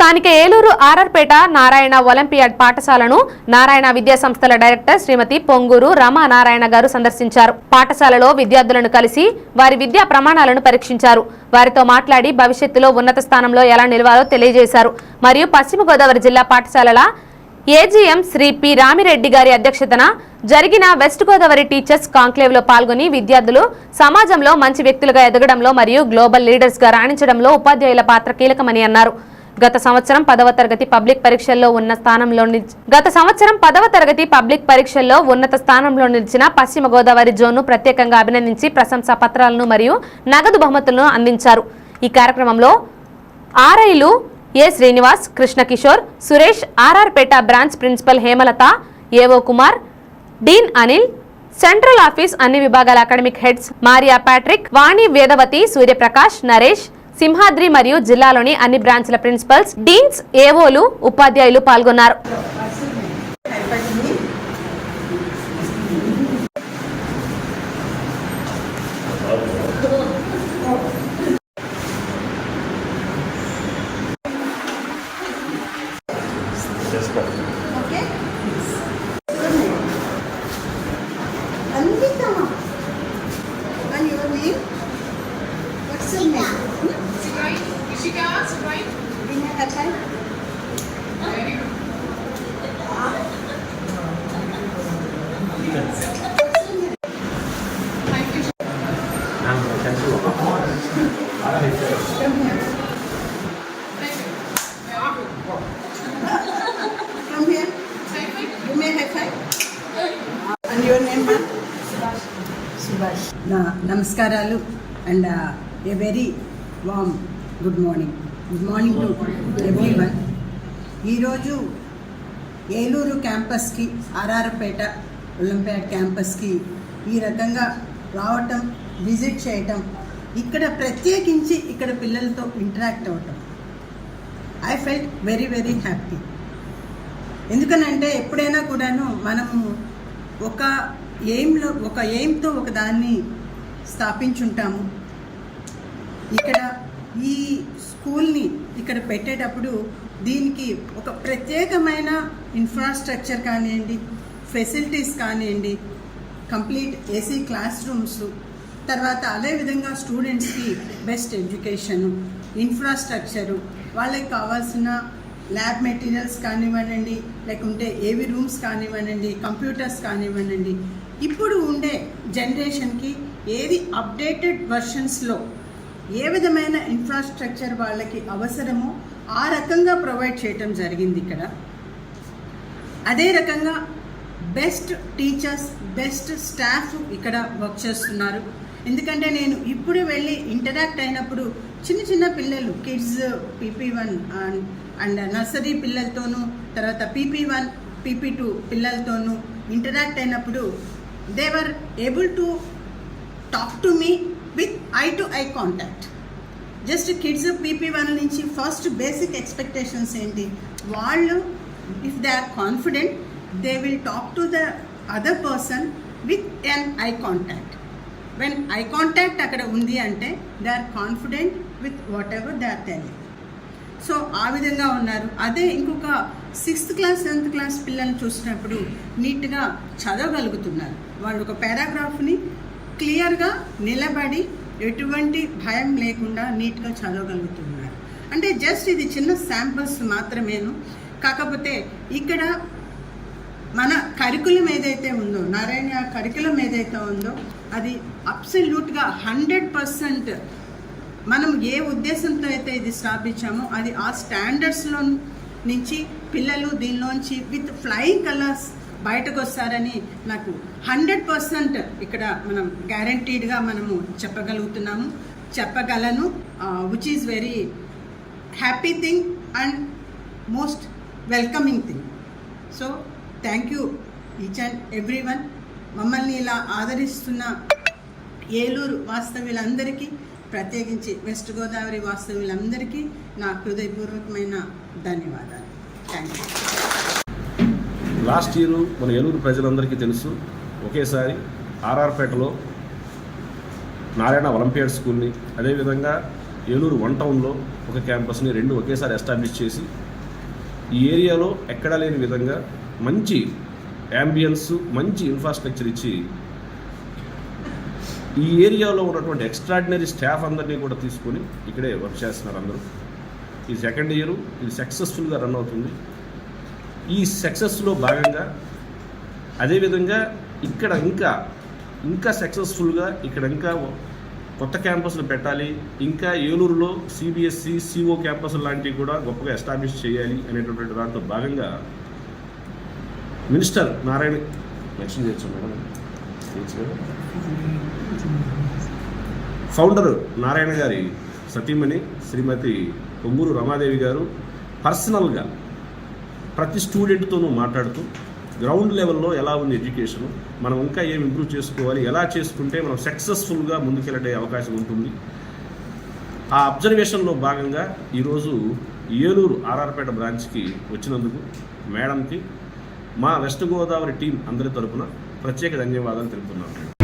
స్థానిక ఏలూరు ఆర్ఆర్పేట నారాయణ ఒలింపియాడ్ పాఠశాలను నారాయణ విద్యా సంస్థల డైరెక్టర్ శ్రీమతి పొంగూరు రమా నారాయణ గారు సందర్శించారు. పాఠశాలలో విద్యార్థులను కలిసి వారి విద్యా ప్రమాణాలను పరీక్షించారు. వారితో మాట్లాడి భవిష్యత్తులో ఉన్నత స్థానంలో ఎలా నిలవాలో తెలియజేశారు. మరియు పశ్చిమ గోదావరి జిల్లా పాఠశాలల ఏజీఎం శ్రీ పి రామిరెడ్డి గారి అధ్యక్షతన జరిగిన వెస్ట్ గోదావరి టీచర్స్ కాంక్లేవ్లో పాల్గొని విద్యార్థులు సమాజంలో మంచి వ్యక్తులుగా ఎదగడంలో మరియు గ్లోబల్ లీడర్స్గా రాణించడంలో ఉపాధ్యాయుల పాత్ర కీలకమని అన్నారు. గత సంవత్సరం పదవ తరగతి పబ్లిక్ పరీక్షల్లో ఉన్న స్థానంలో నిలిచి- గత సంవత్సరం పదవ తరగతి పబ్లిక్ పరీక్షల్లో ఉన్నత స్థానంలో నిలిచిన పశ్చిమ గోదావరి జోన్ను ప్రత్యేకంగా అభినందించి ప్రశంసా పత్రాలను మరియు నగదు బహుమతులను అందించారు. ఈ కార్యక్రమంలో ఆర్ఐలు A Srinivas Krishna Kishore Suresh RRPeta branch principal Hemalatha AO Kumar dean Anil central office అన్ని విభాగాల academic heads Maria Patrick Vani Vedavathi Suryaprakash Naresh Simhadri మరియు జిల్లాలోని అన్ని బ్రాంచ్ల ప్రిన్సిపల్స్ డీన్స్ ఏవోలు ఉపాధ్యాయులు పాల్గొన్నారు. నమస్కారాలు and a very warm good morning good morning to everyone ఈరోజు ఏలూరు క్యాంపస్కి ఆర్ఆర్పేట ఒలింపియాడ్ క్యాంపస్కి ఈ రకంగా రావటం విజిట్ చేయటం ఇక్కడ ప్రత్యేకించి ఇక్కడ పిల్లలతో ఇంటరాక్ట్ అవ్వటం. I felt very very happy ఎందుకనంటే ఎప్పుడైనా కూడాను మనము ఒక ఎయిమ్లో ఒక ఎయిమ్తో ఒక దాన్ని స్థాపించుంటాము. ఇక్కడ ఈ స్కూల్ని ఇక్కడ పెట్టేటప్పుడు దీనికి ఒక ప్రత్యేకమైన ఇన్ఫ్రాస్ట్రక్చర్ కానివ్వండి ఫెసిలిటీస్ కానివ్వండి కంప్లీట్ ఏసీ క్లాస్ రూమ్స్ తర్వాత అదేవిధంగా స్టూడెంట్స్కి బెస్ట్ ఎడ్యుకేషను ఇన్ఫ్రాస్ట్రక్చరు వాళ్ళకి కావాల్సిన ల్యాబ్ మెటీరియల్స్ కానివ్వనండి లేకుంటే ఏవి రూమ్స్ కానివ్వనండి కంప్యూటర్స్ కానివ్వనండి ఇప్పుడు ఉండే జనరేషన్కి ఏది అప్డేటెడ్ వర్షన్స్లో ఏ విధమైన ఇన్ఫ్రాస్ట్రక్చర్ వాళ్ళకి అవసరమో ఆ రకంగా ప్రొవైడ్ చేయటం జరిగింది ఇక్కడ. అదే రకంగా బెస్ట్ టీచర్స్ బెస్ట్ స్టాఫ్ ఇక్కడ వర్క్ చేస్తున్నారు. ఎందుకంటే నేను ఇప్పుడు వెళ్ళి ఇంటరాక్ట్ అయినప్పుడు చిన్న చిన్న పిల్లలు kids PP one and nursery పిల్లలతోనూ తర్వాత పీపీ వన్ పీపీ టూ పిల్లలతోనూ ఇంటరాక్ట్ అయినప్పుడు they're able to talk to me with eye to eye contact just kids PP one నుంచి ఫస్ట్ బేసిక్ ఎక్స్పెక్టేషన్స్ ఏంటి? వాళ్ళు if they are confident they will talk to the other person with an eye contact when eye contact అక్కడ ఉంది అంటే they are confident with whatever they are telling so ఆ విధంగా ఉన్నారు. అదే ఇంకొక సిక్స్త్ క్లాస్ సెవెంత్ క్లాస్ పిల్లల్ని చూసినప్పుడు నీట్గా చదవగలుగుతున్నారు. వాళ్ళు ఒక పారాగ్రాఫ్ని క్లియర్గా నిలబడి ఎటువంటి భయం లేకుండా నీట్గా చదవగలుగుతున్నారు. అంటే జస్ట్ ఇది చిన్న శాంపుల్స్ మాత్రమేను. కాకపోతే ఇక్కడ మన కరికులం ఏదైతే ఉందో నారాయణ కరికులం ఏదైతే ఉందో అది అబ్సల్యూట్గా హండ్రెడ్ పర్సెంట్ మనం ఏ ఉద్దేశంతో అయితే ఇది స్థాపించామో అది ఆ స్టాండర్డ్స్లో నుంచి పిల్లలు దీనిలోంచి విత్ ఫ్లయింగ్ కలర్స్ బయటకు వస్తారని నాకు హండ్రెడ్ పర్సెంట్ ఇక్కడ మనం గ్యారంటీడ్గా మనము చెప్పగలుగుతున్నాము. చెప్పగలను. Which is very happy thing and most welcoming thing so thank you each and every one మమ్మల్ని ఇలా ఆదరిస్తున్న ఏలూరు వాస్తవ్యులందరికీ ప్రత్యేకించి వెస్ట్ గోదావరి వాస్తవ్యులందరికీ నా హృదయపూర్వకమైన ధన్యవాదాలు. థ్యాంక్ యూ లాస్ట్ ఇయర్ మన ఏలూరు ప్రజలందరికీ తెలుసు ఒకేసారి ఆర్ఆర్పేటలో నారాయణ ఒలింపియాడ్ స్కూల్ని అదేవిధంగా ఏలూరు వన్ టౌన్లో ఒక క్యాంపస్ని రెండు ఒకేసారి ఎస్టాబ్లిష్ చేసి ఈ ఏరియాలో ఎక్కడా లేని విధంగా మంచి యాంబియన్స్ మంచి ఇన్ఫ్రాస్ట్రక్చర్ ఇచ్చి ఈ ఏరియాలో ఉన్నటువంటి ఎక్స్ట్రాడినరీ స్టాఫ్ అందరినీ కూడా తీసుకొని ఇక్కడే వర్క్ చేస్తున్నారు అందరూ. ఈ సెకండ్ ఇయర్ ఇది సక్సెస్ఫుల్గా రన్ అవుతుంది. ఈ సక్సెస్లో భాగంగా అదేవిధంగా ఇక్కడ ఇంకా ఇంకా సక్సెస్ఫుల్గా ఇక్కడ ఇంకా కొత్త క్యాంపస్లు పెట్టాలి. ఇంకా ఏలూరులో సిబిఎస్సి సిఓ క్యాంపస్ లాంటివి కూడా గొప్పగా ఎస్టాబ్లిష్ చేయాలి అనేటటువంటి దాంట్లో భాగంగా మినిస్టర్ నారాయణ మెన్షన్ చేయొచ్చు మేడం. ఫౌండర్ నారాయణ గారి సతీమణి శ్రీమతి కొమ్మూరు రమాదేవి గారు పర్సనల్గా ప్రతి స్టూడెంట్తోనూ మాట్లాడుతూ గ్రౌండ్ లెవెల్లో ఎలా ఉంది ఎడ్యుకేషన్ మనం ఇంకా ఏం ఇంప్రూవ్ చేసుకోవాలి ఎలా చేసుకుంటే మనం సక్సెస్ఫుల్గా ముందుకెళ్ళే అవకాశం ఉంటుంది. ఆ అబ్జర్వేషన్లో భాగంగా ఈరోజు ఏలూరు ఆర్ఆర్పేట బ్రాంచ్కి వచ్చినందుకు మేడంకి మా వెస్ట్ గోదావరి టీం అందరి తరపున ప్రత్యేక ధన్యవాదాలు తెలుపుతున్నాను.